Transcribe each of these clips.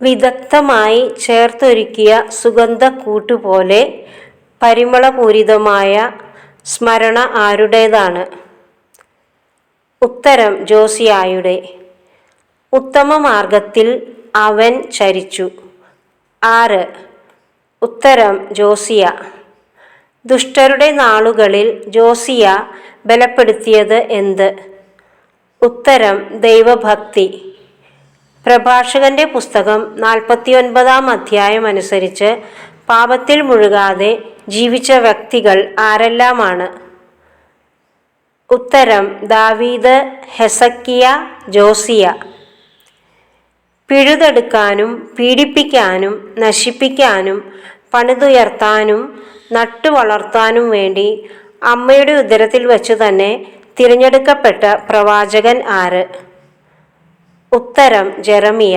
വിദഗ്ധമായി ചേർത്തൊരുക്കിയ സുഗന്ധ കൂട്ടുപോലെ പരിമളപൂരിതമായ സ്മരണ ആരുടേതാണ്? ഉത്തരം ജോസിയായുടെ. ഉത്തമ മാർഗത്തിൽ അവൻ ചരിച്ചു. ആറ്. ഉത്തരം ജോസിയ. ദുഷ്ടരുടെ നാളുകളിൽ ജോസിയ ബലപ്പെടുത്തിയത് എന്ത്? ഉത്തരം ദൈവഭക്തി. പ്രഭാഷകന്റെ പുസ്തകം നാൽപ്പത്തിയൊൻപതാം അധ്യായം അനുസരിച്ച് പാപത്തിൽ മുഴുകാതെ ജീവിച്ച വ്യക്തികൾ ആരെല്ലാമാണ്? ഉത്തരം ദാവീദ് ഹെസക്കിയ ജോസിയ. പിഴുതെടുക്കാനും പീഡിപ്പിക്കാനും നശിപ്പിക്കാനും പണിതുയർത്താനും നട്ടുവളർത്താനും വേണ്ടി അമ്മയുടെ ഉദരത്തിൽ വച്ചു തന്നെ തിരഞ്ഞെടുക്കപ്പെട്ട പ്രവാചകൻ ആര്? ഉത്തരം ജെറമിയ.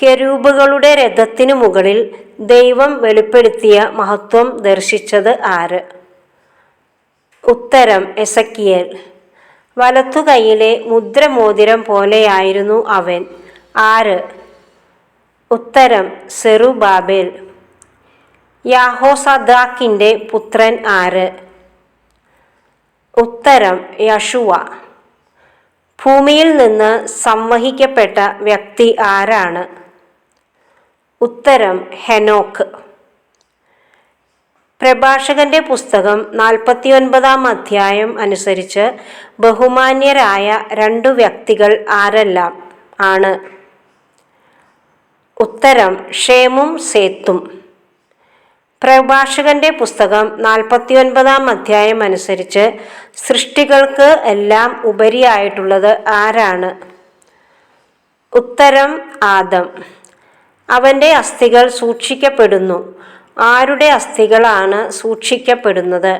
കെരൂബുകളുടെ രഥത്തിനു മുകളിൽ ദൈവം വെളിപ്പെടുത്തിയ മഹത്വം ദർശിച്ചത് ആര്? ഉത്തരം എസക്കിയേൽ. വലത്തുകൈയിലെ മുദ്രമോതിരം പോലെയായിരുന്നു അവൻ. ആര്? ഉത്തരം സെറുബാബേൽ. യാഹോസദാക്കിന്റെ പുത്രൻ ആര്? ഉത്തരം യഷുവ ഭൂമിയിൽ നിന്ന് സംവഹിക്കപ്പെട്ട വ്യക്തി ആരാണ്? ഉത്തരം ഹെനോക്ക്. പ്രഭാഷകന്റെ പുസ്തകം നാൽപ്പത്തിയൊൻപതാം അധ്യായം അനുസരിച്ച് ബഹുമാന്യരായ രണ്ടു വ്യക്തികൾ ആരെല്ലാം ആണ്? ഉത്തരം ക്ഷേമും സേത്തും. പ്രഭാഷകന്റെ പുസ്തകം നാൽപ്പത്തിയൊൻപതാം അധ്യായം അനുസരിച്ച് സൃഷ്ടികൾക്ക് എല്ലാം ഉപരിയായിട്ടുള്ളത് ആരാണ്? ഉത്തരം ആദം. അവന്റെ അസ്ഥികൾ സൂക്ഷിക്കപ്പെടുന്നു. ആരുടെ അസ്ഥികളാണ് സൂക്ഷിക്കപ്പെടുന്നത്?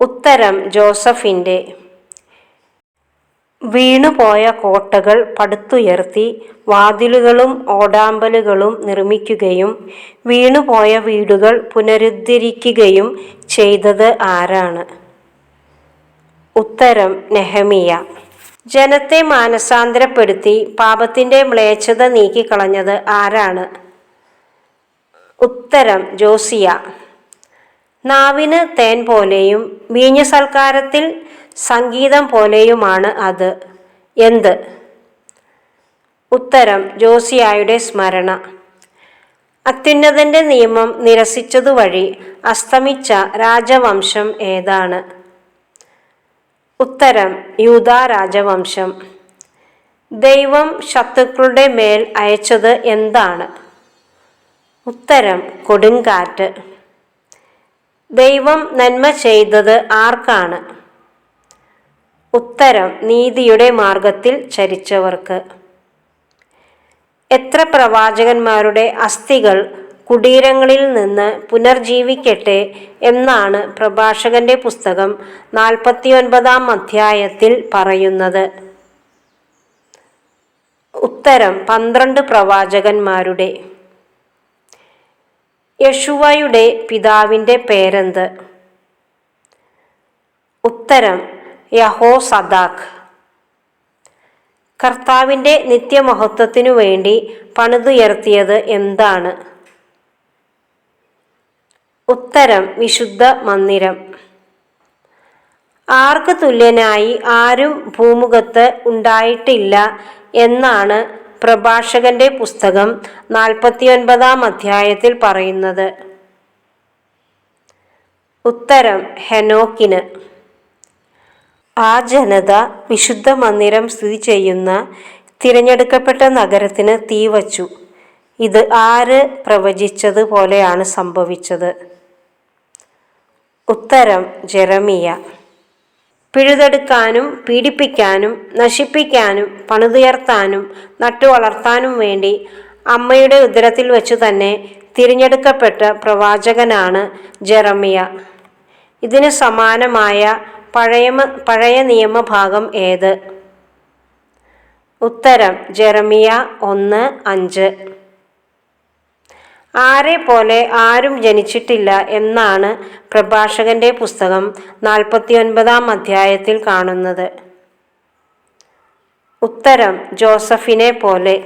ഉത്തരം ജോസഫിന്റെ വീണുപോയ കോട്ടകൾ പടുത്തുയർത്തി വാതിലുകളും ഓടാമ്പലുകളും നിർമ്മിക്കുകയും വീണുപോയ വീടുകൾ പുനരുദ്ധരിക്കുകയും ചെയ്തത് ആരാണ്? ഉത്തരം നെഹമിയ. ജനത്തെ മാനസാന്തരപ്പെടുത്തി പാപത്തിന്റെ മ്ലേച്ഛത നീക്കിക്കളഞ്ഞത് ആരാണ്? ഉത്തരം ജോസിയ. നാവിന് തേൻ പോലെയും വീഞ്ഞ സൽക്കാരത്തിൽ സംഗീതം പോലെയുമാണ് അത്. എന്ത്? ഉത്തരം ജോസിയായുടെ സ്മരണ. അത്യുന്നതന്റെ നിയമം നിരസിച്ചതുവഴി അസ്തമിച്ച രാജവംശം ഏതാണ്? ഉത്തരം യൂത രാജവംശം. ദൈവം ശത്രുക്കളുടെ മേൽ അയച്ചത് എന്താണ്? ഉത്തരം കൊടുങ്കാറ്റ്. ദൈവം നന്മ ചെയ്തത് ആർക്കാണ്? ഉത്തരം നീതിയുടെ മാർഗത്തിൽ ചരിച്ചവർക്ക്. എത്ര പ്രവാചകന്മാരുടെ അസ്ഥികൾ കുടീരങ്ങളിൽ നിന്ന് പുനർജീവിക്കട്ടെ എന്നാണ് പ്രഭാഷകന്റെ പുസ്തകം നാൽപ്പത്തിയൊൻപതാം അധ്യായത്തിൽ പറയുന്നത്. ഉത്തരം പന്ത്രണ്ട് പ്രവാചകന്മാരുടെ. യശുവയുടെ പിതാവിന്റെ പേരെന്ത്? ഉത്തരം യഹോ സദാഖ് കർത്താവിന്റെ നിത്യമഹത്വത്തിനു വേണ്ടി പണിതുയർത്തിയത് എന്താണ്? ഉത്തരം വിശുദ്ധ മന്ദിരം. ആർക്ക് തുല്യനായി ആരും ഭൂമുഖത്ത് ഉണ്ടായിട്ടില്ല എന്നാണ് പ്രഭാഷകന്റെ പുസ്തകം നാൽപ്പത്തിയൊൻപതാം അധ്യായത്തിൽ പറയുന്നത്. ഉത്തരം ഹെനോക്കിന്. ആ ജനത വിശുദ്ധ മന്ദിരം സ്ഥിതി ചെയ്യുന്ന തിരഞ്ഞെടുക്കപ്പെട്ട നഗരത്തിന് തീവച്ചു ഇത് ആര് പ്രവചിച്ചത് പോലെയാണ് സംഭവിച്ചത്. ഉത്തരം ജെറമിയ. പിഴുതെടുക്കാനും പീഡിപ്പിക്കാനും നശിപ്പിക്കാനും പണിതുയർത്താനും നട്ടുവളർത്താനും വേണ്ടി അമ്മയുടെ ഉദരത്തിൽ വെച്ചു തന്നെ തിരഞ്ഞെടുക്കപ്പെട്ട പ്രവാചകനാണ് ജെറമിയ. ഇതിന് സമാനമായ പഴയ പഴയ നിയമഭാഗം ഏത്? ഉത്തരം ജെറമിയ ഒന്ന് അഞ്ച്. ആരെ പോലെ ആരും ജനിച്ചിട്ടില്ല എന്നാണ് പ്രഭാഷകന്റെ പുസ്തകം നാൽപ്പത്തിയൊൻപതാം അധ്യായത്തിൽ കാണുന്നത്. ഉത്തരം ജോസഫിനെ പോലെ.